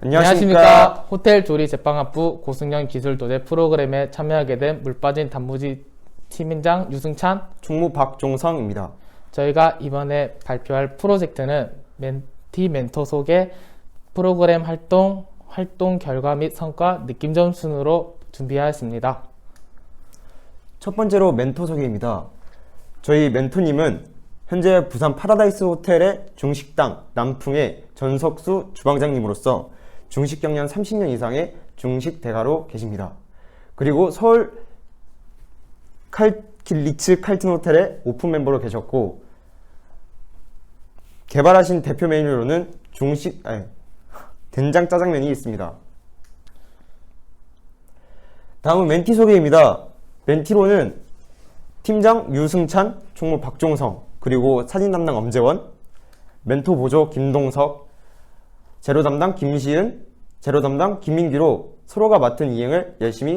안녕하십니까. 호텔 조리 제빵학부 고승현 기술도대 프로그램에 참여하게 된 물빠진 단무지 팀인장 유승찬. 총무 박종성입니다. 저희가 이번에 발표할 프로젝트는 멘티 멘토 속의 프로그램 활동, 활동 결과 및 성과 느낌점 순으로 준비하였습니다. 첫 번째로 멘토 소개입니다. 저희 멘토님은 현재 부산 파라다이스 호텔의 중식당 남풍의 전석수 주방장님으로서 중식 경력 30년 이상의 중식 대가로 계십니다. 그리고 서울 칼, 리츠 칼튼 호텔의 오픈 멤버로 계셨고 개발하신 대표 메뉴로는 중식 아니, 된장 짜장면이 있습니다. 다음은 멘티 소개입니다. 멘티로는 팀장 유승찬, 총무 박종성, 그리고 사진 담당 엄재원, 멘토 보조 김동석, 재료 담당 김시은, 재료 담당 김민기로 서로가 맡은 이행을 열심히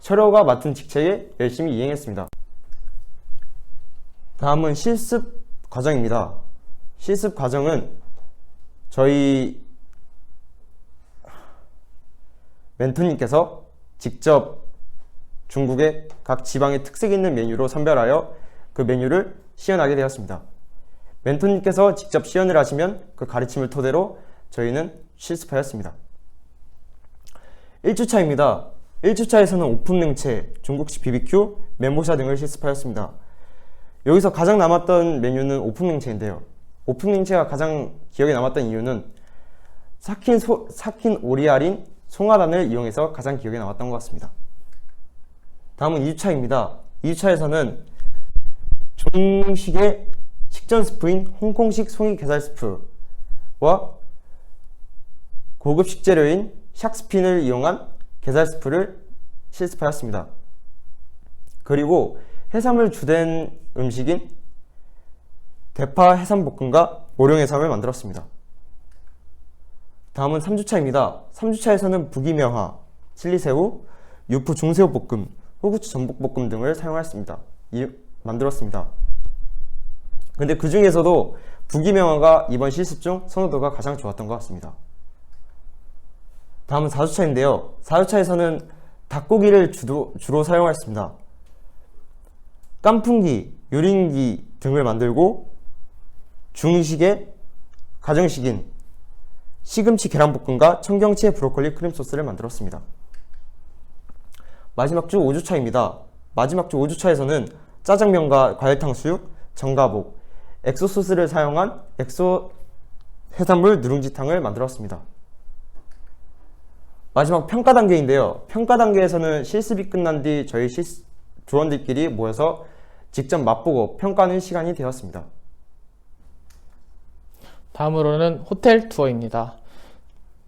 서로가 맡은 직책에 열심히 이행했습니다. 다음은 실습 과정입니다. 실습 과정은 저희 멘토님께서 직접 중국의 각 지방의 특색 있는 메뉴로 선별하여 그 메뉴를 시연하게 되었습니다. 멘토님께서 직접 시연을 하시면 그 가르침을 토대로 저희는 실습하였습니다. 1주차입니다. 1주차에서는 오픈 냉채, 중국식 BBQ, 멘보샤 등을 실습하였습니다. 여기서 가장 남았던 메뉴는 오픈 냉채인데요. 오픈 냉채가 가장 기억에 남았던 이유는 삭힌, 소, 삭힌 오리알인 송화단을 이용해서 가장 기억에 남았던 것 같습니다. 다음은 2주차입니다. 2주차에서는 중식의 식전 스프인 홍콩식 송이 게살 스프와 고급 식재료인 샥스핀을 이용한 게살 스프를 실습하였습니다. 그리고 해산물 주된 음식인 대파 해산볶음과 모령 해삼을 만들었습니다. 다음은 3주차입니다. 3주차에서는 부기명화, 칠리새우, 유부 중새우 볶음, 호구추 전복볶음 등을 사용하였습니다. 이, 만들었습니다. 근데 그 중에서도 부기명화가 이번 실습 중 선호도가 가장 좋았던 것 같습니다. 다음은 4주차인데요. 4주차에서는 닭고기를 주로, 주로 사용하였습니다. 깐풍기, 유린기 등을 만들고 중식의 가정식인 시금치 계란볶음과 청경채 브로콜리 크림 소스를 만들었습니다. 마지막 주 5주차입니다. 마지막 주 5주차에서는 짜장면과 과일탕수육, 전가복, 엑소 소스를 사용한 엑소 해산물 누룽지탕을 만들었습니다. 마지막 평가 단계인데요. 평가 단계에서는 실습이 끝난 뒤 저희 실 조원들끼리 모여서 직접 맛보고 평가하는 시간이 되었습니다. 다음으로는 호텔 투어입니다.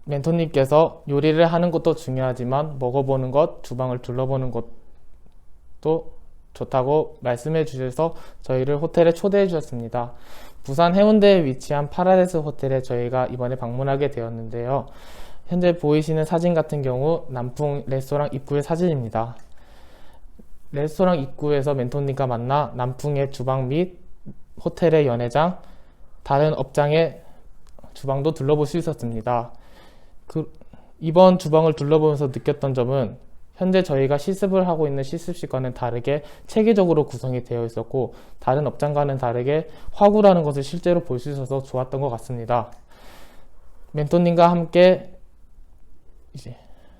멘토님께서 요리를 하는 것도 중요하지만 먹어보는 것, 주방을 둘러보는 것도 좋다고 말씀해 주셔서 저희를 호텔에 초대해 주셨습니다. 부산 해운대에 위치한 파라데스 호텔에 저희가 이번에 방문하게 되었는데요. 현재 보이시는 사진 같은 경우 남풍 레스토랑 입구의 사진입니다. 레스토랑 입구에서 멘토님과 만나 남풍의 주방 및 호텔의 연회장, 다른 업장의 주방도 둘러볼 수 있었습니다. 그, 이번 주방을 둘러보면서 느꼈던 점은 현재 저희가 실습을 하고 있는 실습실과는 다르게 체계적으로 구성이 되어 있었고 다른 업장과는 다르게 화구라는 것을 실제로 볼 수 있어서 좋았던 것 같습니다. 멘토님과 함께 이제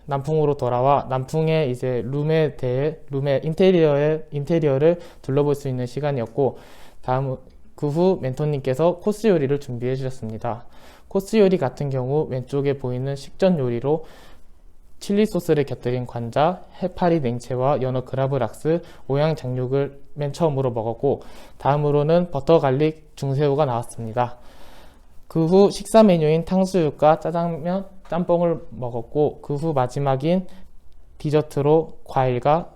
남풍으로 돌아와 남풍의 이제 룸에 대해 룸의 인테리어의 인테리어를 둘러볼 수 있는 시간이었고 다음 그 후 멘토님께서 코스 요리를 준비해 주셨습니다. 코스 요리 같은 경우 왼쪽에 보이는 식전 요리로 칠리 소스를 곁들인 관자, 해파리 냉채와 연어 그라브락스, 오양 장육을 맨 처음으로 먹었고 다음으로는 버터 갈릭 중새우가 나왔습니다. 그 후 식사 메뉴인 탕수육과 짜장면, 짬뽕을 먹었고 그 후 마지막인 디저트로 과일과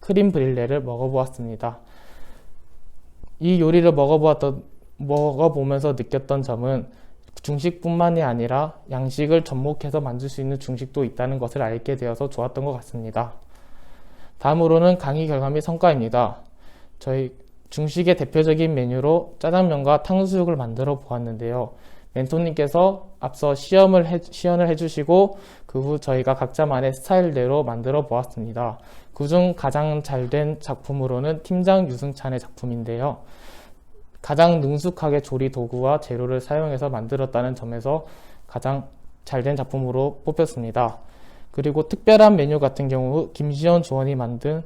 크림 브릴레를 먹어보았습니다. 이 요리를 먹어보았던 먹어보면서 느꼈던 점은 중식뿐만이 아니라 양식을 접목해서 만들 수 있는 중식도 있다는 것을 알게 되어서 좋았던 것 같습니다. 다음으로는 강의 결과 및 성과입니다. 저희 중식의 대표적인 메뉴로 짜장면과 탕수육을 만들어 보았는데요. 멘토님께서 앞서 시험을 해, 시연을 해주시고 그 후 저희가 각자만의 스타일대로 만들어 보았습니다. 그중 가장 잘 된 작품으로는 팀장 유승찬의 작품인데요. 가장 능숙하게 조리 도구와 재료를 사용해서 만들었다는 점에서 가장 잘 된 작품으로 뽑혔습니다. 그리고 특별한 메뉴 같은 경우 김시현 조원이 만든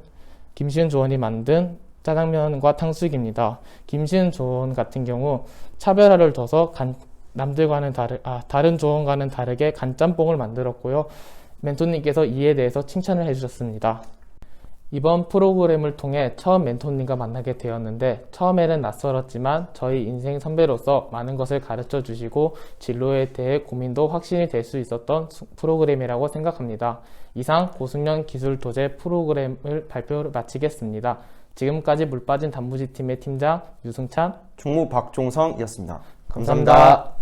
김시은 조원이 만든 짜장면과 탕수육입니다. 김시은 조원 같은 경우 차별화를 둬서 간, 남들과는 다르, 아, 다른 조원과는 다르게 간짬뽕을 만들었고요. 멘토님께서 이에 대해서 칭찬을 해주셨습니다. 이번 프로그램을 통해 처음 멘토님과 만나게 되었는데 처음에는 낯설었지만 저희 인생 선배로서 많은 것을 가르쳐 주시고 진로에 대해 고민도 확신이 될 수 있었던 수- 프로그램이라고 생각합니다. 이상 고승련 기술 도제 프로그램을 발표를 마치겠습니다. 지금까지 물빠진 단무지 팀의 팀장 유승찬 총무 박종성이었습니다 감사합니다.